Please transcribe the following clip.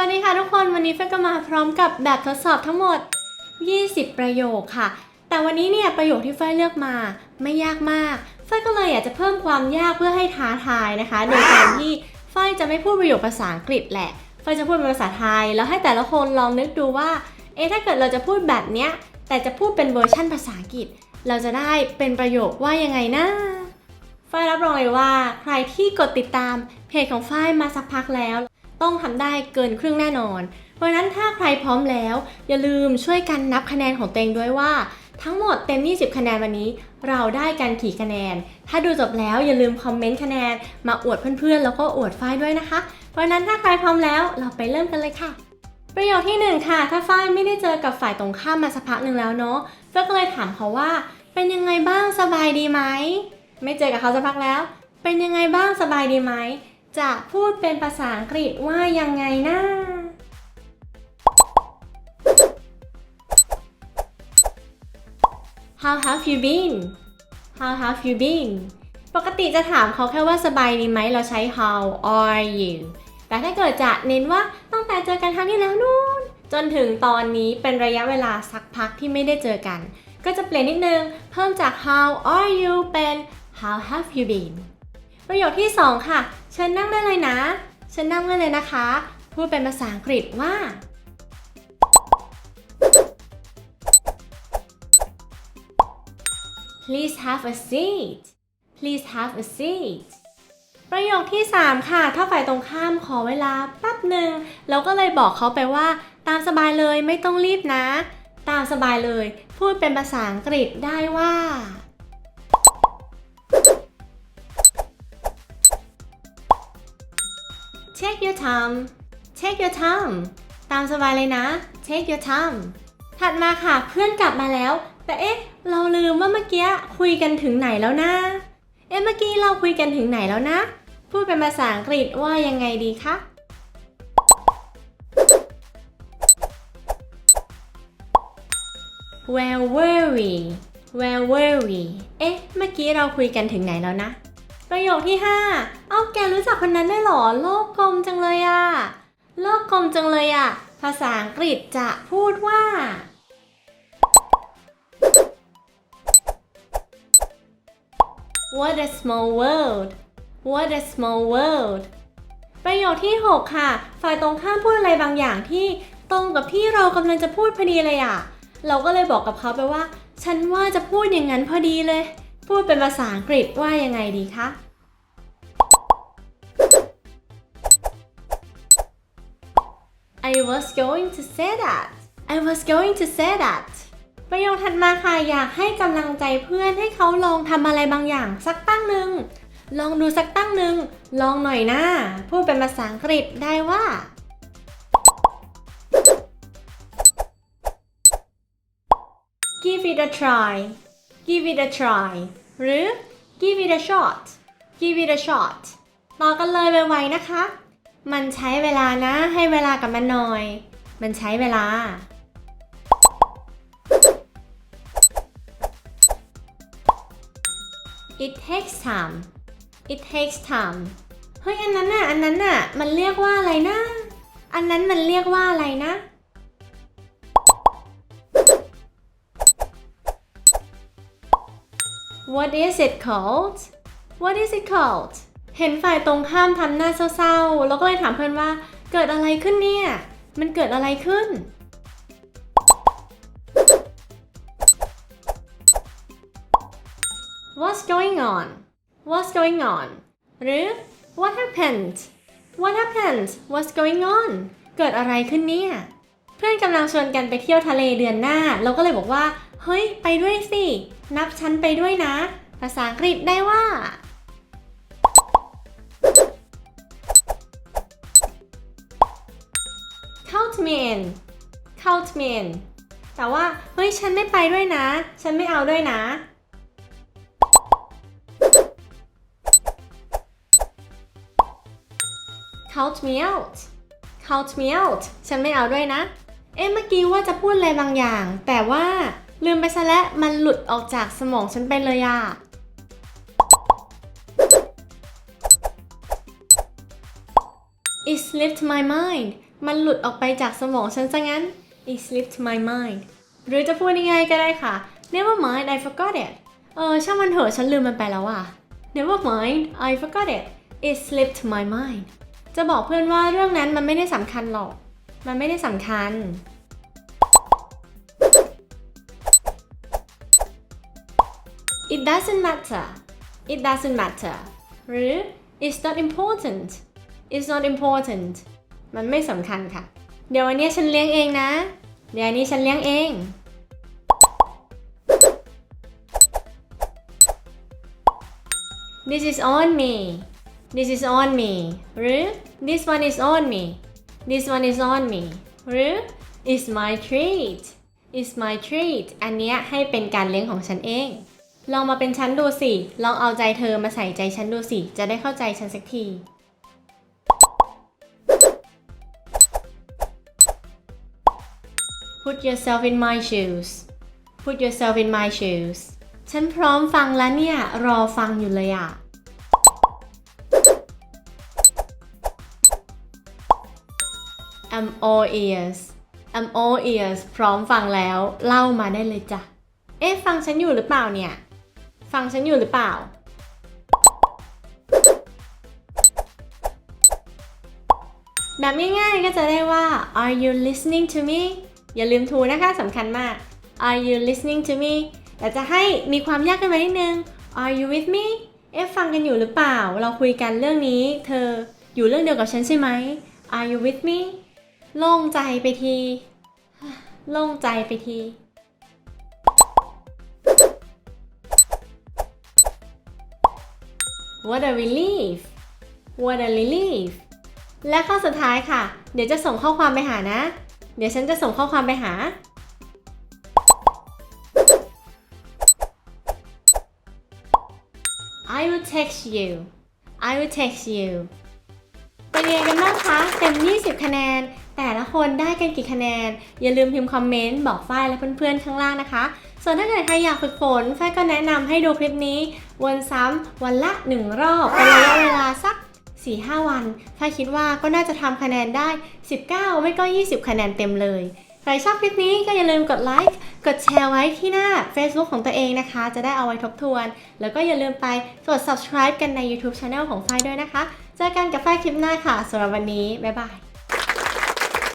วัสดีค่ะทุกคนวันนี้เฟก็มาพร้อมกับแบบทดสอบทั้งหมด 20 ประโยคค่ะ แต่วันนี้เนี่ยประโยคที่เฟยเลือกมาไม่ยากมากเฟยก็เลยอยากจะเพิ่มความยากเพื่อให้ท้าทายนะคะ โดยการที่เฟยจะไม่พูดประโยคภาษาอังกฤษแหละเฟยจะพูดเป็นภาษาไทย แล้วให้แต่ละคนลองนึกดูว่าเอ๊ะถ้าเกิดเราจะพูดแบบเนี้ยแต่จะพูดเป็นเวอร์ชั่นภาษาอังกฤษ เราจะได้เป็นประโยคว่ายังไงนะฝ้ายรับรองเลยว่า ใครที่กดติดตามเพจของฝ้ายมาสักพักแล้ว ต้องทำได้เกินครึ่งแน่นอน เพราะนั้นถ้าใครพร้อมแล้ว อย่าลืมช่วยกันนับคะแนนของตัวเองด้วยว่า ทั้งหมดเต็ม 20 คะแนนวันนี้ เราได้กันกี่คะแนน ถ้าดูจบแล้วอย่าลืมคอมเมนต์คะแนนมาอวดเพื่อนๆ แล้วก็อวดฝ้ายด้วยนะคะ เพราะนั้นถ้าใครพร้อมแล้วเราไปเริ่มกันเลยค่ะประโยคที่หนึ่งค่ะ ถ้าฝ้ายไม่ได้เจอกับฝ่ายตรงข้ามมาสักพักหนึ่งแล้วเนาะเฝ้ายก็เลยถามเขาว่า เป็นยังไงบ้างสบายดีไหม ไม่เจอกับเขาสักพักแล้ว เป็นยังไงบ้างสบายดีไหม จะพูดเป็นภาษาอังกฤษว่ายังไงนะ How have you been How have you been ปกติจะถามเขาแค่ว่าสบายดีไหมเราใช้ How are you แต่ถ้าเกิดจะเน้นว่าตั้งแต่เจอกันครั้งที่แล้วนู่น จนถึงตอนนี้เป็นระยะเวลาสักพักที่ไม่ได้เจอกัน ก็จะเปลี่ยนนิดนึง เพิ่มจาก How are you เป็น How have you been ประโยคที่ 2 ค่ะ เชิญนั่งได้เลยนะ เชิญนั่งได้เลยนะคะ พูดเป็นภาษาอังกฤษว่า please have a seat please have a seat ประโยคที่ 3 ค่ะ ถ้าฝ่ายตรงข้ามขอเวลาแป๊บหนึ่งเราก็เลยบอกเขาไปว่า ตามสบายเลยไม่ต้องรีบนะ ตามสบายเลย พูดเป็นภาษาอังกฤษได้ว่า Take your time Take your time ตามสบายเลยนะ Take your time ถัดมาค่ะเพื่อนกลับมาแล้ว แต่เอ๊ะ เราลืมว่าเมื่อกี้คุยกันถึงไหนแล้วนะ เอ๊ะเมื่อกี้เราคุยกันถึงไหนแล้วนะ พูดเป็นภาษาอังกฤษว่ายังไงดีคะ Where were we Where were we เอ๊ะ เมื่อกี้เราคุยกันถึงไหนแล้วนะ ประโยคที่ 5 เอ้าแกรู้จักคนนั้นได้วยหรอ โลกกลมจังเลยอะโลกกลมจังเลยอะภาษาอังกฤษจะพูดว่า What a small world What a small world ประโยคที่ 6 ค่ะ ฝ่ายตรงข้ามพูดอะไรบางอย่างที่ตรงกับที่เรากำลังจะพูดพอดีเลยอะเราก็เลยบอกกับเขาไปว่า ฉันว่าจะพูดอย่างนั้นพอดีเลย พูดเป็นภาษาอังกฤษว่ายังไงดีคะ I was going to say that I was going to say that ประโยคถัดมาค่ะอยากให้กำลังใจเพื่อนให้เขาลองทำอะไรบางอย่างสักตั้งหนึ่ง ลองดูสักตั้งหนึ่ง ลองหน่อยนะพูดเป็นภาษาอังกฤษได้ว่า give it a try give it a try หรือ give it a shot give it a shot ต่อกันเลยไวๆนะคะ มันใช้เวลานะให้เวลากับมันหน่อย มันใช้เวลา it takes time it takes time เฮ้ยอันนั้นน่ะอันนั้นน่ะมันเรียกว่าอะไรนะ อันนั้นมันเรียกว่าอะไรนะ What is it called What is it called เห็นฝ่ายตรงข้ามทำหน้าเศร้าๆ แล้วก็เลยถามเพื่อนว่า เกิดอะไรขึ้นเนี่ย มันเกิดอะไรขึ้น What's going on What's going on หรือ What happened What happened What's going on เกิดอะไรขึ้นเนี่ย เพื่อนกำลังชวนกันไปเที่ยวทะเลเดือนหน้า เราก็เลยบอกว่า เฮ้ย ไปด้วยสิ นับฉันไปด้วยนะ ภาษาอังกฤษได้ว่า count me in count me in แต่ว่า เฮ้ย ฉันไม่ไปด้วยนะ ฉันไม่เอาด้วยนะ count me out count me out ฉันไม่เอาด้วยนะ เอ๊ะ เมื่อกี้ว่าจะพูดอะไรบางอย่าง แต่ว่า ลืมไปซะแล้วมันหลุดออกจากสมองฉันไปเลยอะ it slipped my mind มันหลุดออกไปจากสมองฉันซะงั้น it slipped my mind หรือจะพูดยังไงก็ได้ค่ะ never mind I forgot it เออช่างมันเถอะฉันลืมมันไปแล้วอะ never mind I forgot it it slipped my mind จะบอกเพื่อนว่าเรื่องนั้นมันไม่ได้สำคัญหรอก มันไม่ได้สำคัญ it doesn't matter it doesn't matter หรือ it's not important it's not important มันไม่สำคัญค่ะ เดี๋ยววันนี้ฉันเลี้ยงเองนะ เดี๋ยวอันนี้ฉันเลี้ยงเอง this is on me this is on me หรือ this one is on me this one is on me หรือ it's my treat it's my treat อันนี้ให้เป็นการเลี้ยงของฉันเอง ลองมาเป็นฉันดูสิ ลองเอาใจเธอมาใส่ใจฉันดูสิ จะได้เข้าใจฉันสักที Put yourself in my shoes Put yourself in my shoes ฉันพร้อมฟังแล้วเนี่ย รอฟังอยู่เลยอะ I'm all ears I'm all ears พร้อมฟังแล้ว เล่ามาได้เลยจ้ะ เอ๊ะ ฟังฉันอยู่หรือเปล่าเนี่ย ฟังฉันอยู่หรือเปล่า แบบง่ายๆก็จะได้ว่า Are you listening to me อย่าลืมทูนะคะสำคัญมาก Are you listening to me แต่จะให้มีความยากขึ้นมานิดนึง Are you with me เอ๊ะฟังกันอยู่หรือเปล่า เราคุยกันเรื่องนี้ เธออยู่เรื่องเดียวกับฉันใช่ไหม Are you with me โล่งใจไปที โล่งใจไปที What a relief What a relief และข้อสุดท้ายค่ะ เดี๋ยวจะส่งข้อความไปหานะ เดี๋ยวฉันจะส่งข้อความไปหา I will text you I will text you ไงกันบ้างคะ เต็ม 20 คะแนน แต่ละคนได้กันกี่คะแนน อย่าลืมพิมพ์คอมเมนต์บอกฝ้ายและเพื่อนๆข้างล่างนะคะ ส่วนถ้าเกิดใครอยากฝึกฝนฝ้ายก็แนะนำให้ดูคลิปนี้วนซ้ำวันละ 1 รอบเป็นระยะเวลาสัก 4-5 วันฝ้ายคิดว่าก็น่าจะทำคะแนนได้ 19 ไม่ก็ 20 คะแนนเต็มเลยใครชอบคลิปนี้ก็อย่าลืมกดไลค์กดแชร์ไว้ที่หน้า Facebook ของตัวเองนะคะ จะได้เอาไว้ทบทวน แล้วก็อย่าลืมไปกด subscribe กันใน YouTube Channel ของฝ้ายด้วยนะคะ เจอกันกับฝ้ายคลิปหน้าค่ะสำหรับวันนี้ บ๊ายบาย